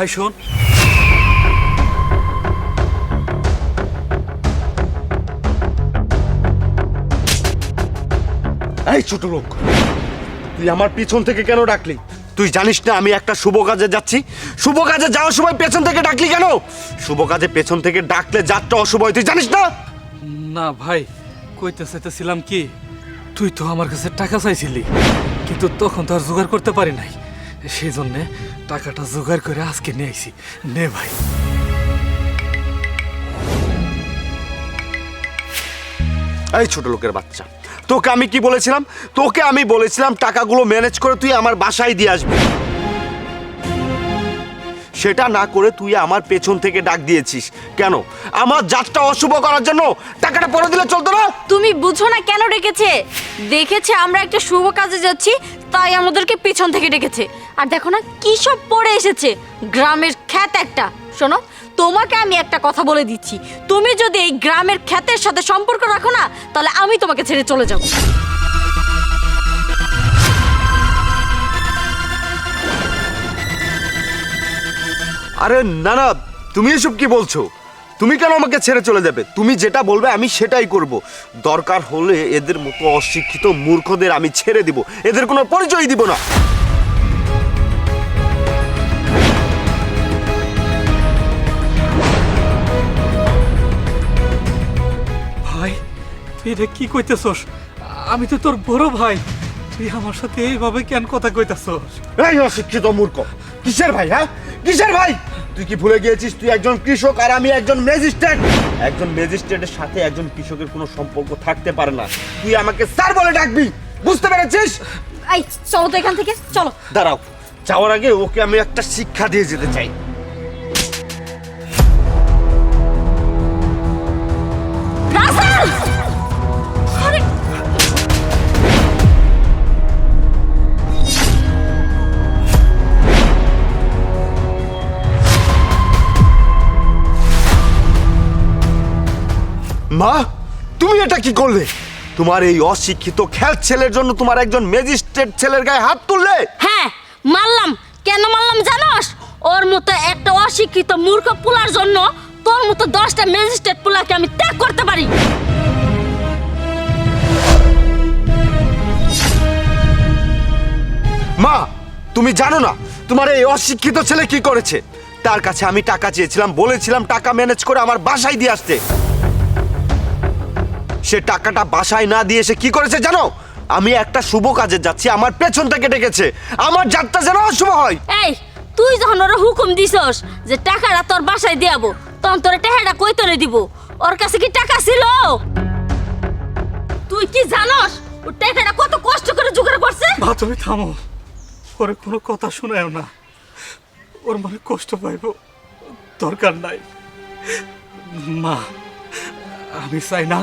ভাই শোন। এই ছোট লোক তুই আমার পিছন থেকে কেন ডাকলি? তুই জানিস না আমি একটা শুভ কাজে যাচ্ছি। শুভ কাজে যাওয়ার সময় পেছন থেকে ডাকলি কেন? শুভ কাজে পেছন থেকে ডাকলে যাত্রা অশুভ হয় তুই জানিস না? না ভাই কইতে চাইতেছিলাম কি তুই তো আমার কাছে টাকা চাইছিলি কিন্তু তখন তো আর জোগাড় করতে পারি নাই। সেই জন্যে টাকাটা জোগাড় করে আজকে নিয়ে আইছি। নে ভাই। এই ছোট লোকের বাচ্চা তোকে আমি কি বলেছিলাম? তোকে আমি বলেছিলাম টাকাগুলো ম্যানেজ করে তুই আমার বাসায় দিয়ে আসবি। সেটা না করে তুই আমার পেছন থেকে ডাক দিয়েছিস। কেন? আমার যাত্রা অশুভ করার জন্য টাকাটা পরে দিলে চলতো না? তুমি বুঝো না কেন ডেকেছে? দেখেছে আমরা একটা শুভ কাজে যাচ্ছি তাই আমাদেরকে পিছন থেকে ডেকেছে। আর দেখো না, কি সব পড়ে এসেছে। গ্রামের খ্যাত একটা। শোনো, তোমাকে আমি একটা কথা বলে দিচ্ছি। তুমি যদি এই গ্রামের খ্যাতের সাথে সম্পর্ক রাখো না, তাহলে আমি তোমাকে ছেড়ে চলে যাব। আরে, না না, তুমি এসব কি বলছো? তুমি কেন আমাকে ছেড়ে চলে যাবে? তুমি যেটা বলবে, আমি সেটাই করব। দরকার হলে এদের মতো অশিক্ষিত মূর্খদের আমি ছেড়ে দিব। এদের কোনো পরিচয় দিব না। এটা কি কইতেছস? আমি তো তোর বড় ভাই। তুই আমার সাথে এইভাবে কেন কথা কইতেছস? এই অশিক্ষিত মূর্খ। কিসের ভাই হ্যাঁ? কিসের ভাই? তুই কি ভুলে গিয়েছিস তুই একজন কৃষক আর আমি একজন ম্যাজিস্ট্রেট? একজন ম্যাজিস্ট্রেটের সাথে একজন কৃষকের কোনো সম্পর্ক থাকতে পারে না। তুই আমাকে স্যার বলে ডাকবি। বুঝতে পেরেছিস? এই চলো তো এখান থেকে চলো। দাঁড়াও। যাওয়ার আগে ওকে আমি একটা শিক্ষা দিয়ে যেতে চাই। মা তুমি এটা কি করলে? তোমার এই অশিক্ষিত খেল ছেলের জন্য তোমার একজন ম্যাজিস্ট্রেট ছেলের গায়ে হাত তুললে? হ্যাঁ মারলাম। কেন মারলাম জানোস? ওর মতো একটা অশিক্ষিত মূর্খ পুলার জন্য তোর মতো দশটা ম্যাজিস্ট্রেট পুলাকে আমি ত্যাগ করতে পারি। মা তুমি জানো না তোমার এই অশিক্ষিত ছেলে কি করেছে? তার কাছে আমি টাকা চেয়েছিলাম বলেছিলাম টাকা ম্যানেজ করে আমার বাসায় দিয়ে আসতে। সে টাকাটা বাসায় না দিয়ে সে কি করেছে জানো? আমি একটা শুভ কাজে যাচ্ছি আমার পেছন থেকে ডেকেছে। আমার যাত্রা যেন অশুভ হয়। এই তুই যখন ওরা হুকুম দিছস যে টাকাটা তোর বাসায় দিয়াবো তখন তোর টাকাটা কই তোরে দিব? ওর কাছে কি টাকা ছিল? তুই কি জানস? ও টাকাটা কত কষ্ট করে জোগাড় করছে? মা তুমি থামো। ওরে কোনো কথা শোনায় না। ওর মনে কষ্ট পাইব দরকার নাই। মা আমি চাই না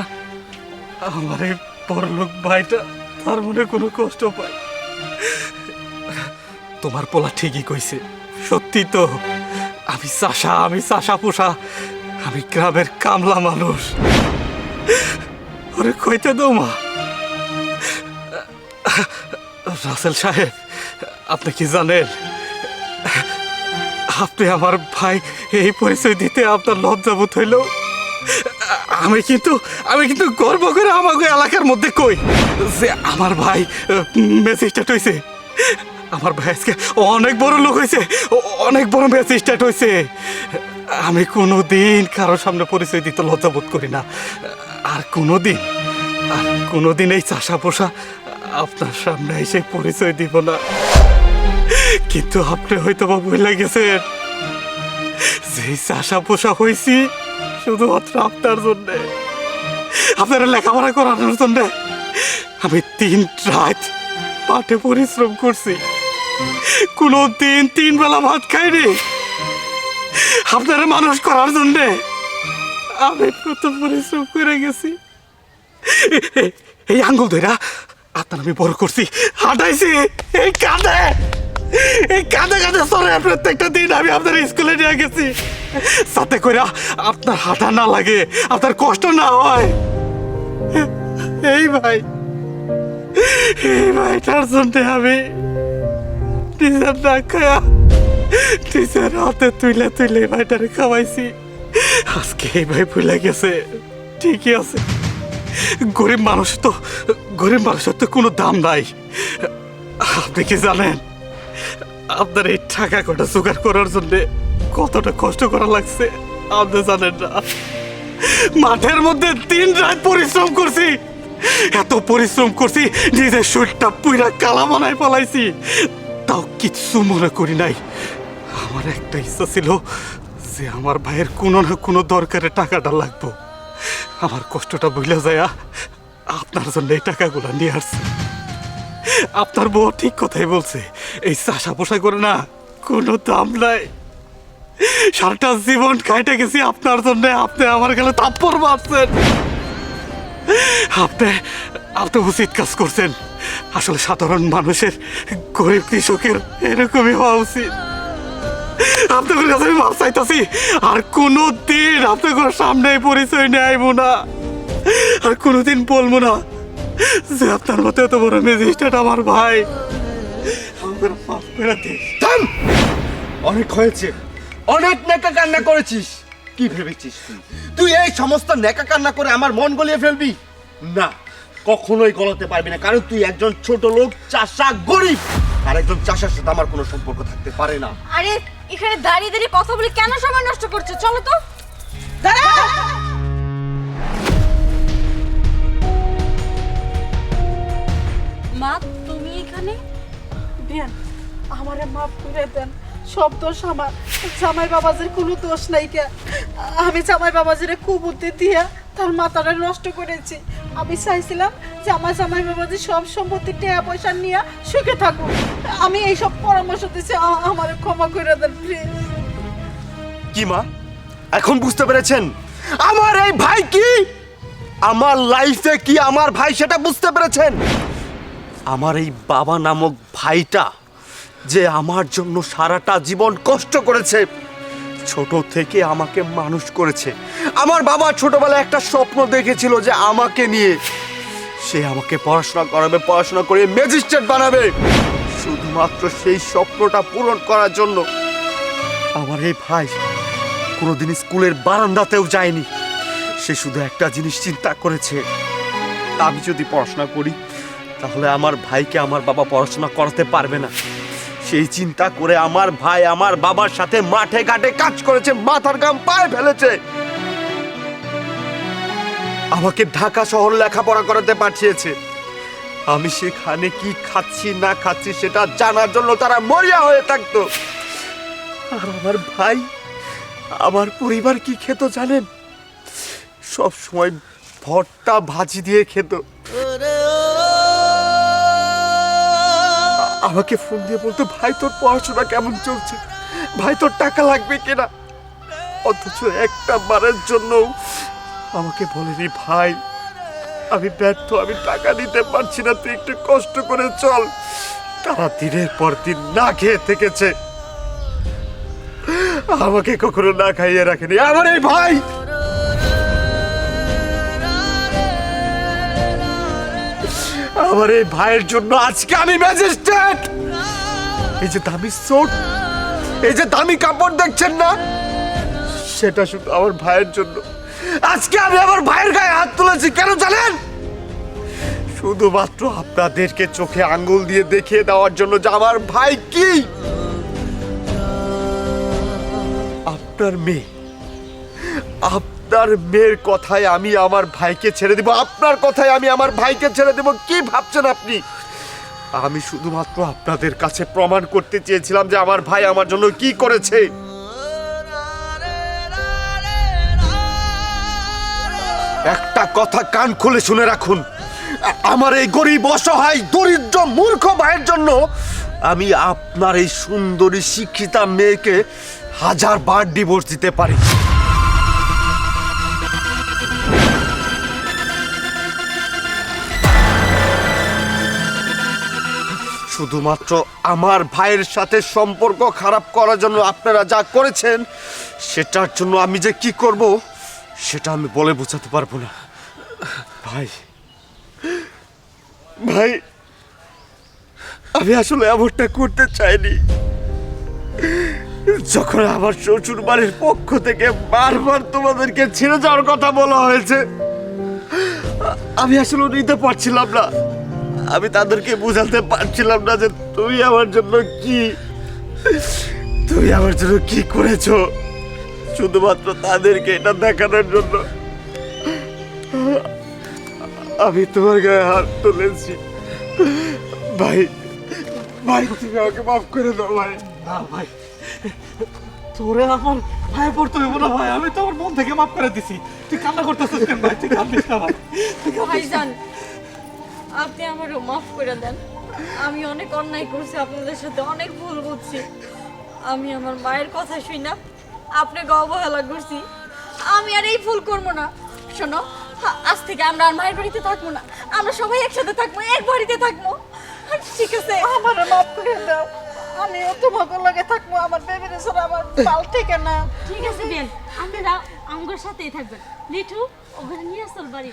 আমার এই বড়লোক ভাইটা তার মনে কোনো কষ্ট পায়। তোমার পোলা ঠিকই কইছে। সত্যি তো, আমি চাষা আমি চাষা পোষা, আমি গ্রামের কামলা মানুষ। ওরে কইতে দো মা। রাসেল সাহেব, আপনি কি জানেন? আপনি আমার ভাই, এই পরিচয় দিতে আপনার লজ্জাবোধ হইল? আমি কিন্তু আমি কিন্তু গর্ব করে আমাকে এলাকার মধ্যে কই যে আমার ভাই ম্যাজিস্ট্রেট হয়েছে আমার ভাই আজকে অনেক বড় লোক হয়েছে অনেক বড় ম্যাজিস্ট্রেট হয়েছে আমি কোনো দিন কারোর সামনে পরিচয় দিতে লজ্জাবোধ করি না। আর কোনো দিন আর কোনোদিন এই চাষা পোষা আপনার সামনে এসে পরিচয় দিব না। কিন্তু আপনি হয়তো বা ভুলে গেছেন, যে চাষা পোষা হয়েছি শুধুমাত্র আপনার জন্য। আপনারা লেখাপড়া করানোর জন্য আমি তিন রাত পাঠে পরিশ্রম করছি। কোনো দিন তিন বেলা ভাত খাইনি। আপনারা মানুষ করার জন্যে আমি কত পরিশ্রম করে গেছি। এই আঙ্গুল ধরা আপনার আমি বড় করছি। হাঁটাইছি। এই কাঁধে। এই কাঁধে কাঁধে সরে প্রত্যেকটা দিন আমি আপনার স্কুলে নিয়ে গেছি। সাথে করে আপনার হাঁটা না লাগে, আপনার কষ্ট না হয়। এই ভাই, এই ভাইটার জন্য আমি নিজের না খায়া টিচার হাতে তুইলে তুইলে ভাইটারে খাওয়াইছি। আজকে এই ভাই ভুলে গেছে, ঠিকই আছে। গরিব মানুষ তো, গরিব মানুষের তো কোনো দাম নাই। আপনি কি জানেন? আপনার এই টাকা কটা জোগাড় করার জন্য কতটা কষ্ট করা লাগছে, আপনি জানেন না। মাঠের মধ্যে দিন রাত পরিশ্রম করছি। এত পরিশ্রম করছি, নিজের শরীরটা পুইরা কালা বানায় পালাইছি তাও কিচ্ছু মনে করি নাই। আমার একটা ইচ্ছা ছিল যে আমার ভাইয়ের কোনো না কোনো দরকারে টাকাটা লাগবো। আমার কষ্টটা বুঝলে যায় আপনার জন্য এই টাকাগুলো নিয়ে আসছি। আপনার বউ ঠিক কথাই বলছে, এই চাষা পোষা করে না, কোনো দাম নাই। সারাটা জীবন খাইতে গেছি আপনার জন্য। আপনি আমার গেলে থাপ্পড় মারছেন। আপনি আপনি উচিত কাজ করছেন। আসলে সাধারণ মানুষের, গরিব কৃষকের এরকমই হওয়া উচিত। আপনাদের কাছে আমি মাপ চাইতেছি, আর কোনো দিন আপনাদের সামনে পরিচয় নেয়ব না। আর কোনোদিন বলব না যে আপনার মতো এত বড় ম্যাজিস্ট্রেট আমার ভাই। আমাকে মাফ করে দিন। অনেক হয়েছে। অনেক নেকা কান্না করেছিস। কি ভেবেছিস তুই? এই সমস্ত নেকা কান্না করে আমার মন গলিয়ে ফেলবি? না, কখনোই গলাতে পারবি না, কারণ তুই একজন ছোট লোক, চাষা, গরিব। আর একজন চাষার সাথে আমার কোনো সম্পর্ক থাকতে পারে না। আরে, এখানে দাঁড়িয়ে দাঁড়িয়ে কথা বলে কেন সময় নষ্ট করছ? চলো তো। দাঁড়া! মা, তুমি এখানে? বিয়ান আমারে মাফ করে দেন। সব দোষ আমার। জামাই বাবাজির কোনো দোষ নাই কে। আমি জামাই বাবাজিরে কুবুদ্ধি দিয়া তার মাথাটা নষ্ট করেছি। আমি চাইছিলাম যে আমার জামাই বাবাজি সব সম্পত্তি, টাকা পয়সা নিয়ে সুখে থাকুক। আমি এইসব পরামর্শ দিচ্ছি আমারে ক্ষমা করে দেন প্লিজ কি মা? এখন বুঝতে পেরেছেন? আমার এই ভাই কি? আমার লাইফে কি আমার ভাই সেটা বুঝতে পেরেছেন? আমার এই বাবা নামক ভাইটা যে আমার জন্য সারাটা জীবন কষ্ট করেছে, ছোট থেকে আমাকে মানুষ করেছে। আমার বাবা ছোটবেলায় একটা স্বপ্ন দেখেছিল যে আমাকে নিয়ে। সে আমাকে পড়াশোনা করাবে, পড়াশোনা করে ম্যাজিস্ট্রেট বানাবে। শুধুমাত্র সেই স্বপ্নটা পূরণ করার জন্য। আমার এই ভাই কোনোদিন স্কুলের বারান্দাতেও যায়নি। সে শুধু একটা জিনিস চিন্তা করেছে, আমি যদি পড়াশোনা করি, তাহলে আমার ভাইকে আমার বাবা পড়াশোনা করাতে পারবে না। সেই চিন্তা করে আমার ভাই আমার বাবার সাথে মাঠে ঘাটে কাজ করেছে, মাথার গাম পায়ে ফেলেছে। আমাকে ঢাকা শহর লেখাপড়া করাতে পাঠিয়েছে। আমি সেখানে কি খাচ্ছি, না খাচ্ছি সেটা জানার জন্য তারা মরিয়া হয়ে থাকতো। আর আমার ভাই, আমার পরিবার কি খেত জানেন? সব সময় ভর্তা ভাজি দিয়ে খেত। আমাকে ফোন দিয়ে বলতো, ভাই, তোর পড়াশোনা কেমন চলছে? ভাই, তোর টাকা লাগবে কিনা? অথচ একটা বারের জন্য আমাকে বলেনি, ভাই, আমি ব্যর্থ, আমি টাকা দিতে পারছি না, তুই একটু কষ্ট করে চল। তারা দিনের পর দিন না খেয়ে থেকেছে। আমাকে কখনো না খাইয়ে রাখেনি। আমার এই ভাই আমার এই ভাইয়ের জন্য আজকে আমি ম্যাজিস্ট্রেট। এই যে দামি সোট এই যে দামি কাপড় দেখছেন না? সেটা শুধু আমার ভাইয়ের জন্য। আজকে আমি আমার ভাইয়ের গায়ে হাত তুলেছি, কেন জানেন? শুধুমাত্র আপনাদেরকে চোখে আঙ্গুল দিয়ে দেখিয়ে দেওয়ার জন্য যে আমার ভাই কি? আপনার মেয়ে আপনার মেয়ের কথায় আমি আমার ভাইকে ছেড়ে দেব, আপনার কথায় আমি আমার ভাইকে ছেড়ে দেব, কি ভাবছেন আপনি? আমি শুধুমাত্র আপনাদের কাছে প্রমাণ করতে চেয়েছিলাম যে আমার ভাই আমার জন্য কি করেছে। একটা কথা কান খুলে শুনে রাখুন, আমার এই গরিব, অসহায়, দরিদ্র, মূর্খ ভাইয়ের জন্য আমি আপনার এই সুন্দরী, শিক্ষিতা মেয়েকে হাজার বার ডিভোর্স দিতে পারি। শুধুমাত্র আমার ভাইয়ের সাথে সম্পর্ক খারাপ করার জন্য আপনারা যা করেছেন, সেটার জন্য আমি যে কি করব, সেটা আমি বলে বোঝাতে পারব না। ভাই ভাই, আমি আসলে এমনটা করতে চাইনি। যখন আমার শ্বশুর বাড়ির পক্ষ থেকে বারবার তোমাদেরকে ছেড়ে যাওয়ার কথা বলা হয়েছে, আমি আসলে নিতে পারছিলাম না। আমি তাদেরকে বোঝাতে পারছিলাম না যে তুমি আমার জন্য কি তুমি আমার জন্য কি করেছ। শুধুমাত্র তাদেরকে এটা দেখানোর জন্য। আমি তোমার গায়ে হাত তুলেছি। ভাই ভাই তুমি আমাকে মাফ করে দাও ভাই। না ভাই। তোরে আমার ভাই পড়তে হইব না ভাই। আমি তো আমার মন থেকে মাফ করে দিছি। তুই কান্না করতেছিস কেন ভাই? তুই কান্দিস না ভাই। তুই। ভাইজান আপনি আমারও মাফ করে দেন। আমি অনেক অন্যায় করছি আপনাদের সাথে অনেক ভুল বুঝছি আমি আমার মায়ের কথা শুই না আপনাকে অবহেলা করছি। আমি আর এই ভুল করব না। শোনো আজ থেকে আমরা আর মায়ের বাড়িতে থাকব না। আমরা সবাই একসাথে থাকব এক বাড়িতে থাকব। ঠিক আছে। আমার মাফ করে দাও। আমিও তোমাকে লাগে থাকব আমার বেবির ছাড়া আমার পাল থেকে না। ঠিক আছে বেন আপনারা আমার সাথেই থাকবেন। লিটু ওখানে নিয়ে আসল বাড়ি।